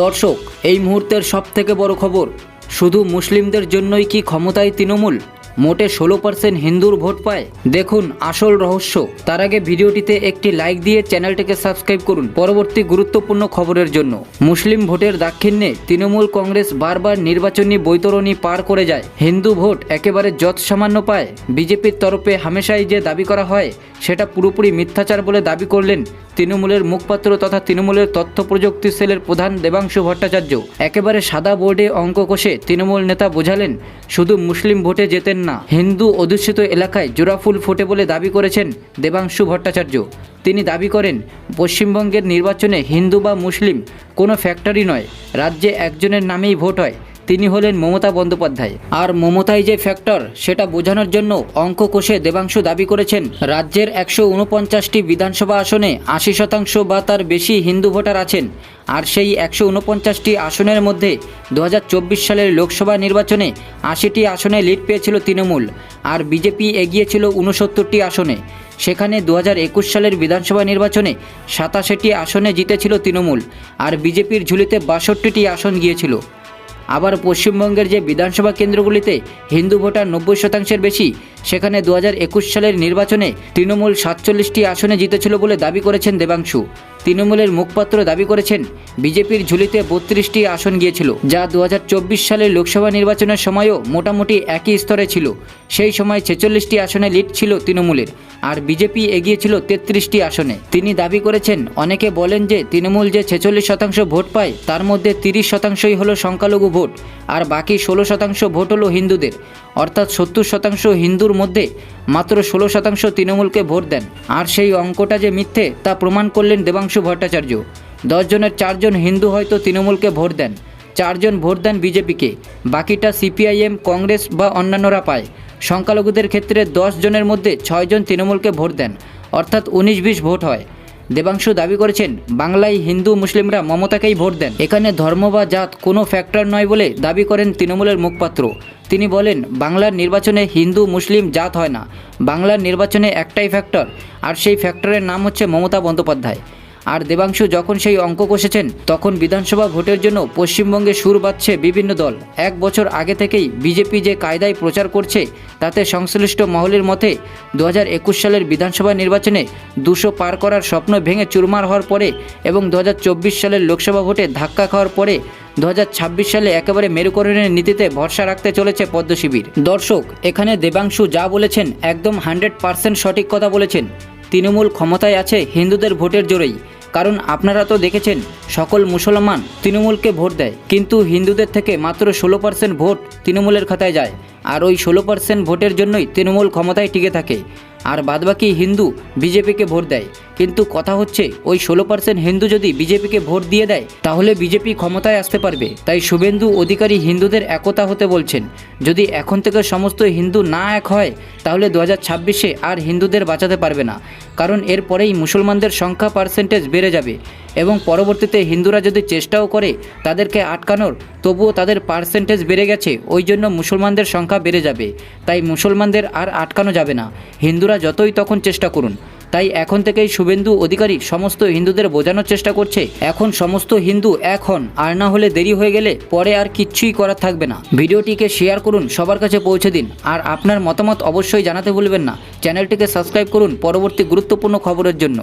দর্শক এই মুহূর্তের সবথেকে বড় খবর শুধু মুসলিমদের জন্যই কি ক্ষমতায় তৃণমূল? মোটে ষোলো পার্সেন্ট হিন্দুর ভোট পায়। দেখুন আসল রহস্য। তার আগে ভিডিওটিতে একটি লাইক দিয়ে চ্যানেলটিকে সাবস্ক্রাইব করুন। পরবর্তী গুরুত্বপূর্ণ খবরের জন্য। মুসলিম ভোটের দাক্ষিণ্যে তৃণমূল কংগ্রেস বারবার নির্বাচনী বৈতরণী পার করে যায়। হিন্দু ভোট একেবারে যৎ সামান্য পায়। বিজেপির তরফে হামেশাই যে দাবি করা হয়, সেটা পুরোপুরি মিথ্যাচার বলে দাবি করলেন তৃণমূলের মুখপাত্র তথা তৃণমূলের তথ্য প্রযুক্তি সেলের প্রধান দেবাংশু ভট্টাচার্য। একেবারে সাদা বোর্ডে অঙ্ক কষে তৃণমূল নেতা বোঝালেন, শুধু মুসলিম ভোটে যেতেন না। হিন্দু অধ্যুষিত এলাকায় জোড়াফুল ফোটে বলে দাবি করেছেন দেবাংশু ভট্টাচার্য। তিনি দাবি করেন, পশ্চিমবঙ্গের নির্বাচনে হিন্দু বা মুসলিম কোনো ফ্যাক্টরি নয়, রাজ্যে একজনের নামেই ভোট হয়। তিনি হলেন মমতা বন্দ্যোপাধ্যায়। আর মমতাই যে ফ্যাক্টর সেটা বোঝানোর জন্য অঙ্ক কোষে দেবাংশু দাবি করেছেন, রাজ্যের একশো উনপঞ্চাশটি বিধানসভা আসনে আশি শতাংশ বা তার বেশি হিন্দু ভোটার আছেন। আর সেই একশো উনপঞ্চাশটি আসনের মধ্যে দু হাজার চব্বিশ সালের লোকসভা নির্বাচনে আশিটি আসনে লিড পেয়েছিল তৃণমূল, আর বিজেপি এগিয়েছিল উনসত্তরটি আসনে। সেখানে দু হাজার একুশ সালের বিধানসভা নির্বাচনে সাতাশিটি আসনে জিতেছিল তৃণমূল, আর বিজেপির ঝুলিতে বাষট্টিটি আসন গিয়েছিল। আবার পশ্চিমবঙ্গের যে বিধানসভা কেন্দ্রগুলিতে হিন্দু ভোটার নব্বই শতাংশের বেশি সেখানে দু হাজার একুশ সালের নির্বাচনে তৃণমূল সাতচল্লিশটি আসনে জিতেছিল বলে দাবি করেছেন দেবাংশু। তৃণমূলের মুখপাত্র দাবি করেছেন, বিজেপির ঝুলিতে বত্রিশটি আসন গিয়েছিল, যা দু হাজার চব্বিশ সালের লোকসভা নির্বাচনের সময়ও মোটামুটি একই স্তরে ছিল। সেই সময় ছেচল্লিশটি আসনে লিড ছিল তৃণমূলের, আর বিজেপি এগিয়েছিল তেত্রিশটি আসনে। তিনি দাবি করেছেন, অনেকে বলেন যে তৃণমূল যে ছেচল্লিশ শতাংশ ভোট পায়, তার মধ্যে তিরিশ শতাংশই হলো সংখ্যালঘু ভোট, আর বাকি ষোলো শতাংশ ভোট হলো হিন্দুদের। অর্থাৎ সত্তর শতাংশ হিন্দুর মধ্যে মাত্র ষোলো শতাংশ তৃণমূলকে ভোট দেন। আর সেই অঙ্কটা যে মিথ্যে তা প্রমাণ করলেন দেবাংশু ভট্টাচার্য। দশজনের চারজন হিন্দু হয়তো তৃণমূলকে ভোট দেন। চারজন ভোট দেন বিজেপিকে। বাকিটা সিপিআইএম, কংগ্রেস বা অন্যান্যরা পায়। সংখ্যালঘুদের ক্ষেত্রে দশ জনের মধ্যে ছয়জন তৃণমূলকে ভোট দেন। অর্থাৎ উনিশ বিশ ভোট হয়। দেবাংশু দাবি করেছেন, বাংলায় হিন্দু মুসলিমরা মমতাকেই ভোট দেন। এখানে ধর্ম বা জাত কোনো ফ্যাক্টর নয় বলে দাবি করেন তৃণমূলের মুখপাত্র। তিনি বলেন, বাংলার নির্বাচনে হিন্দু, মুসলিম জাত হয় না। বাংলার নির্বাচনে একটাই ফ্যাক্টর আর সেই ফ্যাক্টরের নাম হচ্ছে মমতা বন্দ্যোপাধ্যায়। আর দেবাংশু যখন সেই অঙ্ক কষেছেন, তখন বিধানসভা ভোটের জন্য পশ্চিমবঙ্গে সুর বাঁধছে বিভিন্ন দল। এক বছর আগে থেকেই বিজেপি যে কায়দায় প্রচার করছে, তাতে সংশ্লিষ্ট মহলের মতে দু হাজার একুশ সালের বিধানসভা নির্বাচনে দুশো পার করার স্বপ্ন ভেঙে চুরমার হওয়ার পরে এবং দু হাজার চব্বিশ সালের লোকসভা ভোটে ধাক্কা খাওয়ার পরে দু হাজার ছাব্বিশ সালে একেবারে মেরুকরণের নীতিতে ভরসা রাখতে চলেছে পদ্ম শিবির। দর্শক, এখানে দেবাংশু যা বলেছেন একদম হান্ড্রেড পার্সেন্ট সঠিক কথা বলেছেন। তৃণমূল ক্ষমতায় আছে হিন্দুদের ভোটের জোরেই। কারণ আপনারা তো দেখেছেন, সকল মুসলমান তৃণমূলকে ভোট দেয়। কিন্তু হিন্দুদের থেকে মাত্র ষোলো পার্সেন্ট ভোট তৃণমূলের খাতায় যায়। আর ওই ষোলো পার্সেন্ট ভোটের জন্যই তৃণমূল ক্ষমতায় টিকে থাকে। আর বাদবাকি হিন্দু বিজেপিকে ভোট দেয়। কিন্তু কথা হচ্ছে, ওই ষোলো পার্সেন্ট হিন্দু যদি বিজেপিকে ভোট দিয়ে দেয়, তাহলে বিজেপি ক্ষমতায় আসতে পারবে। তাই শুভেন্দু অধিকারী হিন্দুদের একতা হতে বলছেন। যদি এখন থেকে সমস্ত হিন্দু না এক হয়, তাহলে দু ছাব্বিশে আর হিন্দুদের বাঁচাতে পারবে না। কারণ এরপরেই মুসলমানদের সংখ্যা পার্সেন্টেজ বেড়ে যাবে। এবং পরবর্তীতে হিন্দুরা যদি চেষ্টাও করে, তাদেরকে আটকানোর তবুও তাদের পার্সেন্টেজ বেড়ে গেছে, ওই জন্য মুসলমানদের সংখ্যা বেড়ে যাবে। তাই মুসলমানদের আর আটকানো যাবে না। হিন্দুরা যতই তখন চেষ্টা করুন। তাই এখন থেকেই শুভেন্দু অধিকারী সমস্ত হিন্দুদের বোঝানোর চেষ্টা করছে। এখন সমস্ত হিন্দু এখন আর না হলে দেরি হয়ে গেলে পরে আর কিচ্ছুই করার থাকবে না। ভিডিওটিকে শেয়ার করুন, সবার কাছে পৌঁছে দিন। আর আপনার মতামত অবশ্যই জানাতে ভুলবেন না। চ্যানেলটিকে সাবস্ক্রাইব করুন, পরবর্তী গুরুত্বপূর্ণ খবরের জন্য।